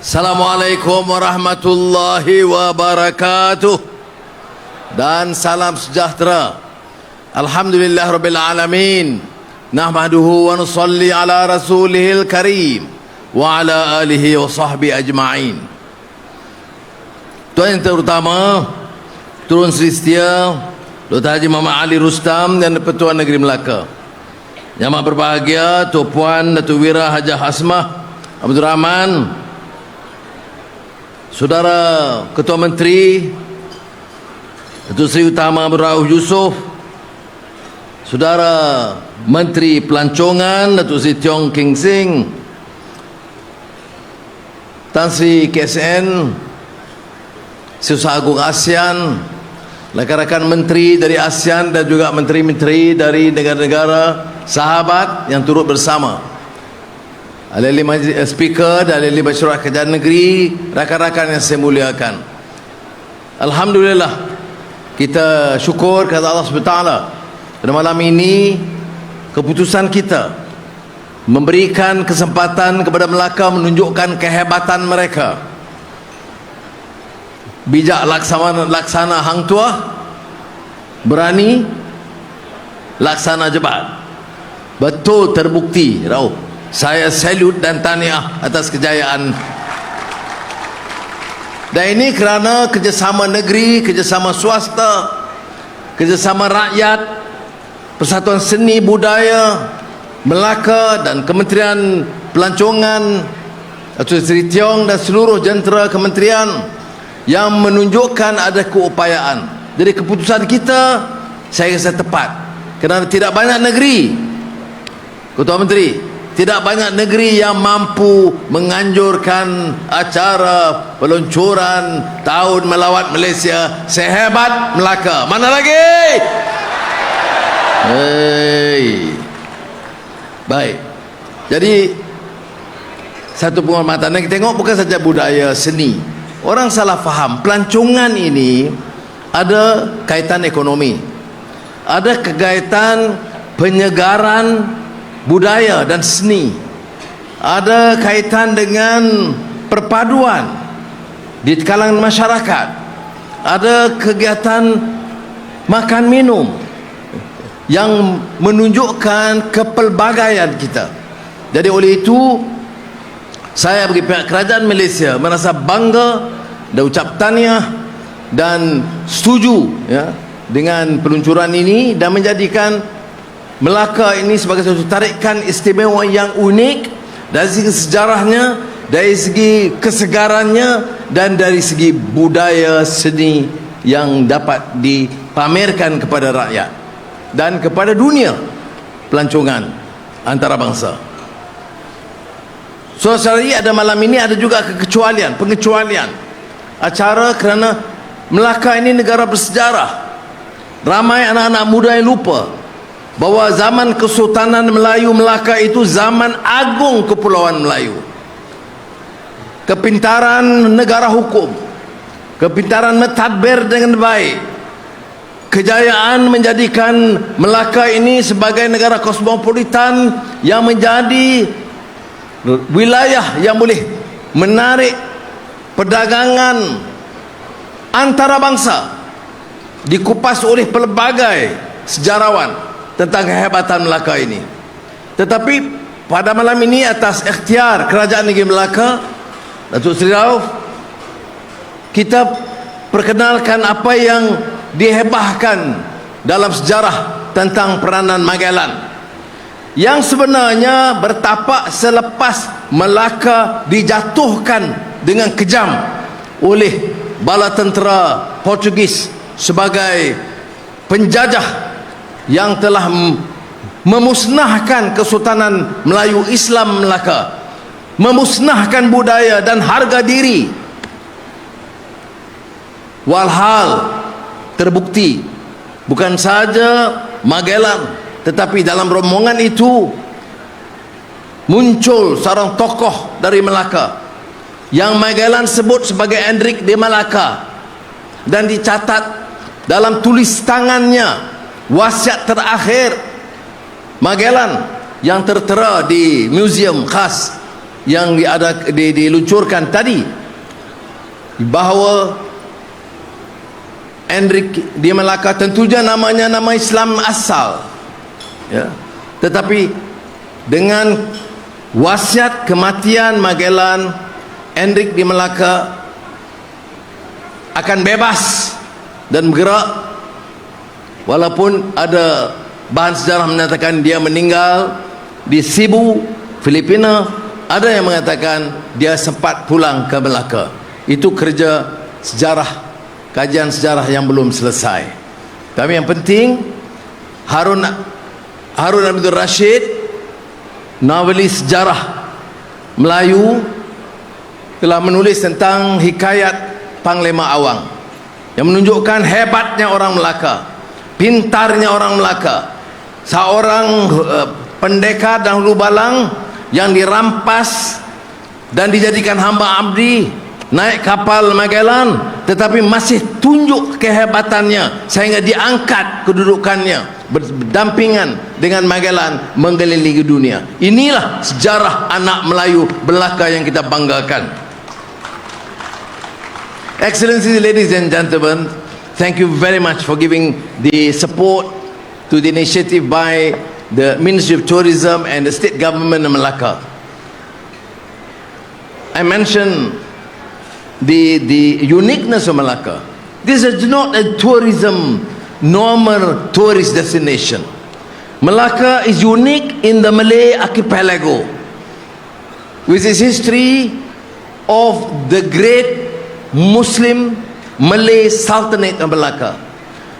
Assalamualaikum warahmatullahi wabarakatuh dan salam sejahtera. Alhamdulillah rabbil alamin. Nahmaduhu wa nusalli ala rasulihil karim wa ala alihi wa sahbi ajma'in. Tuan yang terutama Turun Seri Setia Dr. Haji Muhammad Ali Rustam dan Pertuan Negeri Melaka. Yang amat berbahagia Tuan Puan Datuk Wira Hajah Hasmah Abdul Rahman Saudara Ketua Menteri Datuk Seri Utama Abdul Rauf Yusof Saudara Menteri Pelancongan Datuk Seri Tiong King Sing Tan Sri KSN Susah Agung ASEAN Rakan-rakan menteri dari ASEAN dan juga menteri-menteri dari negara-negara sahabat yang turut bersama Ahli majlis eh, speaker dan ahli masyarakat kerajaan negeri rakan-rakan yang saya muliakan. Alhamdulillah kita syukur kepada Allah SWT pada malam ini keputusan kita memberikan kesempatan kepada Melaka menunjukkan kehebatan mereka. Bijak laksana laksana hang tua berani laksana jebat betul terbukti Rauf saya salute dan tahniah atas kejayaan dan ini kerana kerjasama negeri kerjasama swasta kerjasama rakyat persatuan seni budaya Melaka dan Kementerian Pelancongan Datuk Seri Tiong dan seluruh jentera kementerian yang menunjukkan ada keupayaan. Jadi keputusan kita saya rasa tepat. Kerana tidak banyak negeri Ketua Menteri tidak banyak negeri yang mampu menganjurkan acara peluncuran tahun melawat Malaysia sehebat Melaka. Mana lagi? Hei. Baik. Jadi satu penghormatan yang kita tengok bukan saja budaya seni orang salah faham pelancongan ini ada kaitan ekonomi ada kekaitan penyegaran budaya dan seni. Ada kaitan dengan perpaduan di kalangan masyarakat. Ada kegiatan makan minum yang menunjukkan kepelbagaian kita. Jadi oleh itu saya bagi pihak kerajaan Malaysia merasa bangga dan ucap tahniah dan setuju ya dengan peluncuran ini dan menjadikan Melaka ini sebagai satu tarikan istimewa yang unik dari segi sejarahnya, dari segi kesegarannya dan dari segi budaya seni yang dapat dipamerkan kepada rakyat dan kepada dunia pelancongan antarabangsa. So sekali ada malam ini ada juga kekecualian, pengecualian. Acara kerana Melaka ini negara bersejarah. Ramai anak-anak muda yang lupa bahawa zaman Kesultanan Melayu Melaka itu zaman agung Kepulauan Melayu. Kepintaran negara hukum, kepintaran mentadbir dengan baik, kejayaan menjadikan Melaka ini sebagai negara kosmopolitan yang menjadi wilayah yang boleh menarik perdagangan antara bangsa dikupas oleh pelbagai sejarawan tentang kehebatan Melaka ini. Tetapi pada malam ini atas ikhtiar kerajaan negeri Melaka Datuk Seri Rauf kita perkenalkan apa yang dihebahkan dalam sejarah tentang peranan Magellan. Yang sebenarnya bertapak selepas Melaka dijatuhkan dengan kejam oleh bala tentera Portugis sebagai penjajah yang telah memusnahkan Kesultanan Melayu Islam Melaka memusnahkan budaya dan harga diri. Walhal terbukti bukan saja Magellan tetapi dalam rombongan itu muncul seorang tokoh dari Melaka yang Magellan sebut sebagai Hendrik de Malacca dan dicatat dalam tulis tangannya wasiat terakhir. Magellan yang tertera di museum khas yang diada, di, diluncurkan tadi. Bahawa Enrique di Melaka tentunya namanya nama Islam asal. Ya. Tetapi dengan wasiat kematian Magellan Enrique di Melaka akan bebas dan bergerak walaupun ada bahan sejarah menyatakan dia meninggal di Cebu Filipina ada yang mengatakan dia sempat pulang ke Melaka. Itu kerja sejarah kajian sejarah yang belum selesai. Tapi yang penting Harun Harun Abdul Rashid novelis sejarah Melayu telah menulis tentang hikayat Panglima Awang yang menunjukkan hebatnya orang Melaka pintarnya orang Melaka. Seorang uh, pendekar dan hulu balang yang dirampas dan dijadikan hamba abdi naik kapal Magellan tetapi masih tunjuk kehebatannya sehingga diangkat kedudukannya berdampingan dengan Magellan mengelilingi dunia. Inilah sejarah anak Melayu belaka yang kita banggakan. Excellencies ladies and gentlemen thank you very much for giving the support to the initiative by the Ministry of Tourism and the state government of Malacca I mentioned the, the uniqueness of Malacca. This is not a tourism, normal tourist destination. Malacca is unique in the Malay archipelago with its history of the great Muslim Malay Sultanate of Malacca,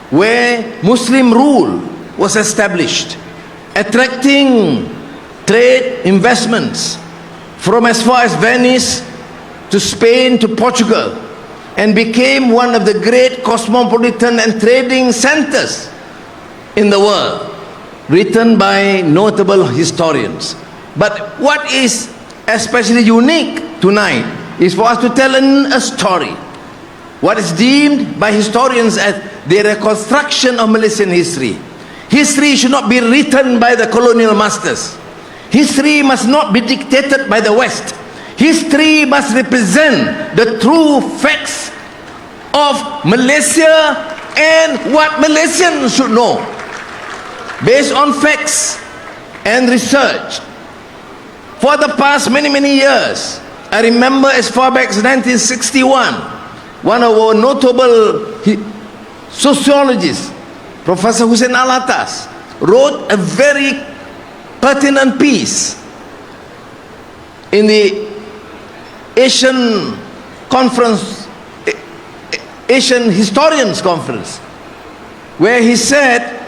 where Muslim rule was established, attracting trade investments from as far as Venice to Spain to Portugal and became one of the great cosmopolitan and trading centers in the world written by notable historians. But what is especially unique tonight is for us to tell a story what is deemed by historians as the reconstruction of Malaysian history. History should not be written by the colonial masters. History must not be dictated by the west. History must represent the true facts of Malaysia and what Malaysians should know. Based on facts and research. For the past many many years I remember as far back as 1961 one of our notable sociologists Professor Hussein Alatas wrote a very pertinent piece in the Asian conference Asian historians conference where he said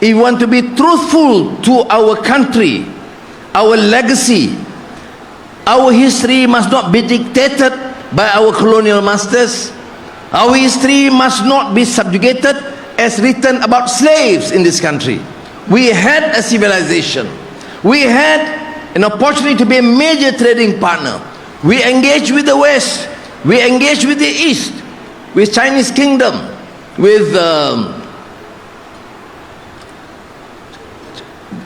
if we want to be truthful to our country our legacy our history must not be dictated by our colonial masters our history must not be subjugated as written about slaves in this country. We had a civilization. We had an opportunity to be a major trading partner. We engage with the west. We engage with the east with chinese kingdom with um,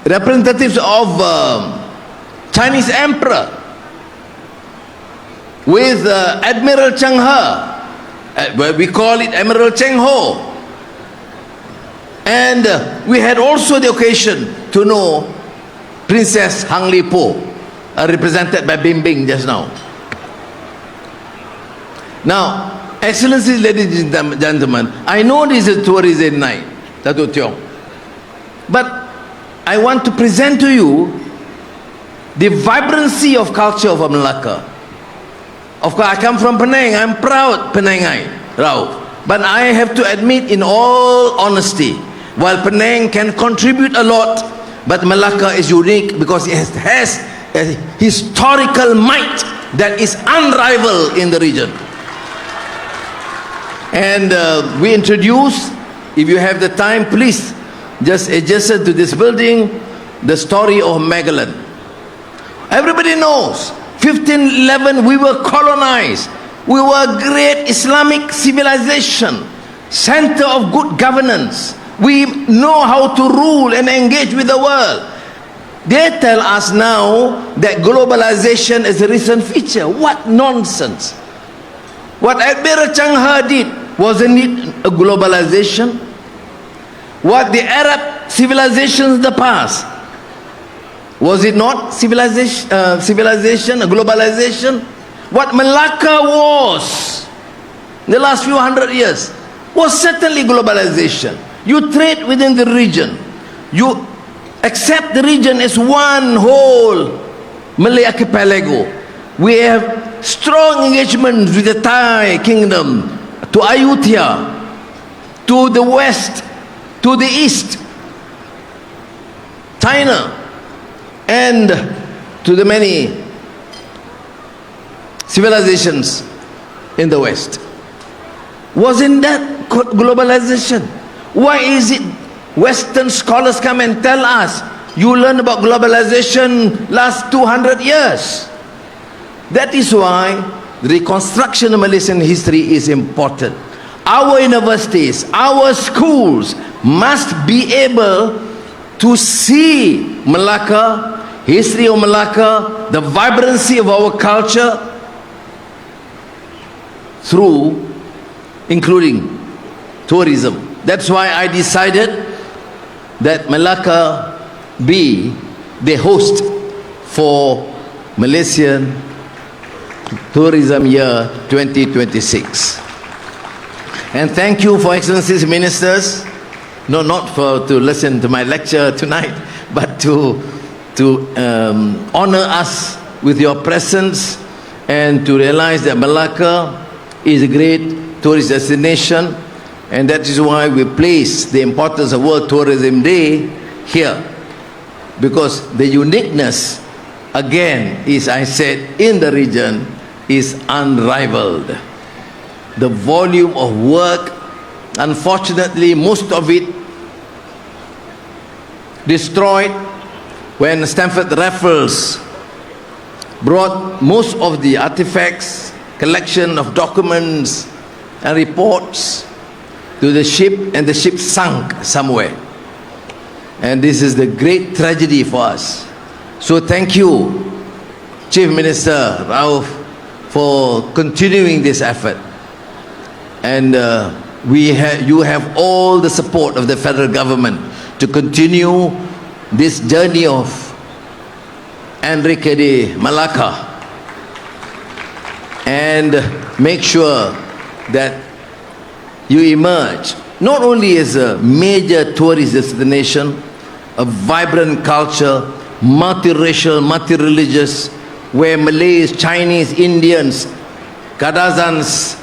representatives of um, chinese emperor with uh, admiral cheng he uh, we call it admiral cheng ho and uh, we had also the occasion to know princess hang li po uh, represented by bing bing just now now, Excellencies, ladies and gentlemen, I know this is tourism night, Dato Tiong. But I want to present to you the vibrancy of culture of Malacca. Of course, I come from Penang. I'm proud Penangai, Rao. But I have to admit in all honesty, while Penang can contribute a lot, but Malacca is unique because it has, has a historical might that is unrivaled in the region and uh, we introduce if you have the time please just adjust to this building the story of Magellan everybody knows 1511 we were colonized we were a great Islamic civilization center of good governance we know how to rule and engage with the world They tell us now that globalization is a recent feature. What nonsense. What Admiral Chang Ha did, wasn't it a globalization? What the Arab civilizations of the past, was it not civilization, uh, civilization, globalization? What Malacca was in the last few hundred years was certainly globalization. You trade within the region. You accept the region as one whole Malay archipelago. We have strong engagement with the Thai kingdom, to Ayutthaya, to the west, to the east, China, and to the many civilizations in the west. Wasn't that globalization? Why is it Western scholars come and tell us you learn about globalization last 200 years? That is why reconstruction of Malaysian history is important. Our universities, our schools must be able to see Malacca, history of Malacca, the vibrancy of our culture through including tourism. That's why I decided that Malacca be the host for Malaysian Tourism Year 2026. And thank you for excellencies ministers, no not for to listen to my lecture tonight, but to to um, honor us with your presence and to realize that Malacca is a great tourist destination and that is why we place the importance of World Tourism Day here. Because the uniqueness again is I said in the region is unrivaled. The volume of work unfortunately most of it destroyed when Stanford Raffles brought most of the artifacts collection of documents and reports to the ship and the ship sunk somewhere. And this is the great tragedy for us. So thank you chief minister Rauf for continuing this effort. And uh, we ha- you have all the support of the federal government to continue this journey of Enrique de Malacca. And make sure that you emerge not only as a major tourist destination, a vibrant culture, multiracial, multi-religious, where Malays, Chinese, Indians, Kadazans,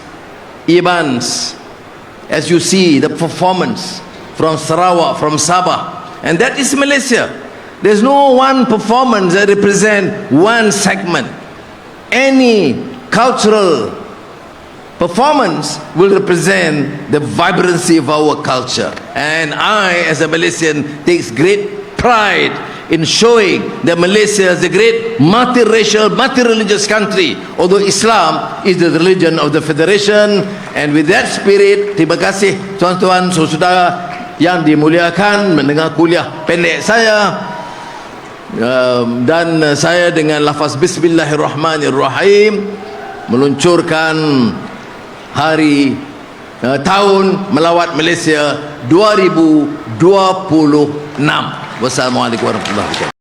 Ibans, as you see the performance from Sarawak, from Sabah, and that is Malaysia. There's no one performance that represent one segment. Any cultural performance will represent the vibrancy of our culture. And I, as a Malaysian, takes great pride in showing that Malaysia is a great multiracial, multi-religious country. Although Islam is the religion of the Federation. And with that spirit, terima kasih tuan-tuan, saudara yang dimuliakan mendengar kuliah pendek saya. Um, dan saya dengan lafaz Bismillahirrahmanirrahim meluncurkan hari uh, tahun melawat Malaysia 2026. Wassalamualaikum warahmatullahi wabarakatuh.